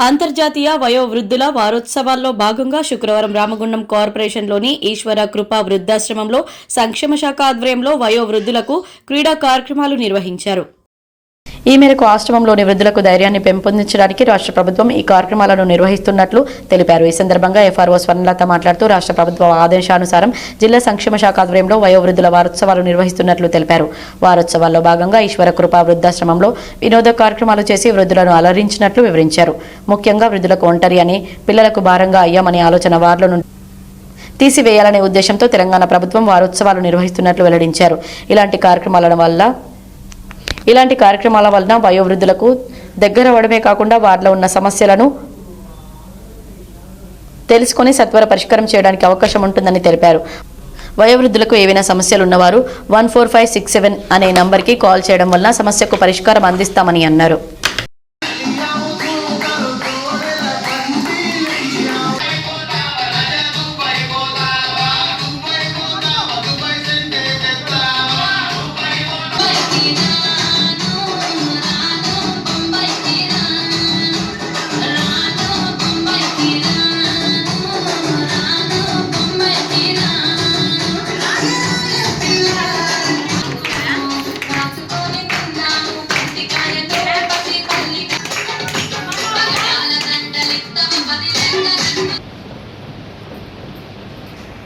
అంతర్జాతీయ వయోవృద్ధుల వారోత్సవాల్లో భాగంగా శుక్రవారం రామగుండం కార్పొరేషన్లోని ఈశ్వర కృపా వృద్ధాశ్రమంలో సంక్షేమ శాఖ ఆధ్వర్యంలో వయోవృద్ధులకు క్రీడా కార్యక్రమాలు నిర్వహించారు. ఈ మేరకు ఆశ్రమంలోని వృద్ధులకు ధైర్యాన్ని పెంపొందించడానికి రాష్ట్ర ప్రభుత్వం ఈ కార్యక్రమాలను నిర్వహిస్తున్నట్లు తెలిపారు. ఈ సందర్భంగా ఎఫ్ఆర్ఓ స్వర్ణలత మాట్లాడుతూ రాష్ట్ర ప్రభుత్వ ఆదేశానుసారం జిల్లా సంక్షేమ శాఖ ఆధ్వర్యంలో వయోవృద్ధుల వారోత్సవాలు నిర్వహిస్తున్నట్లు తెలిపారు. వారోత్సవాల్లో భాగంగా ఈశ్వర కృపా వృద్ధాశ్రమంలో వినోద కార్యక్రమాలు చేసి వృద్ధులను అలరించినట్లు వివరించారు. ముఖ్యంగా వృద్ధులకు ఒంటరి అని పిల్లలకు భారంగా అయ్యామనే ఆలోచన వారిలో తీసివేయాలనే ఉద్దేశంతో తెలంగాణ ప్రభుత్వం వారోత్సవాలు నిర్వహిస్తున్నట్లు వెల్లడించారు. ఇలాంటి కార్యక్రమాల వల్ల ఇలాంటి కార్యక్రమాల వలన వయోవృద్ధులకు దగ్గర అవ్వడమే కాకుండా వారిలో ఉన్న సమస్యలను తెలుసుకొని సత్వర పరిష్కారం చేయడానికి అవకాశం ఉంటుందని తెలిపారు. వయోవృద్ధులకు ఏవైనా సమస్యలు ఉన్నవారు one four five six seven అనే నంబర్కి కాల్ చేయడం వలన సమస్యకు పరిష్కారం అందిస్తామని అన్నారు.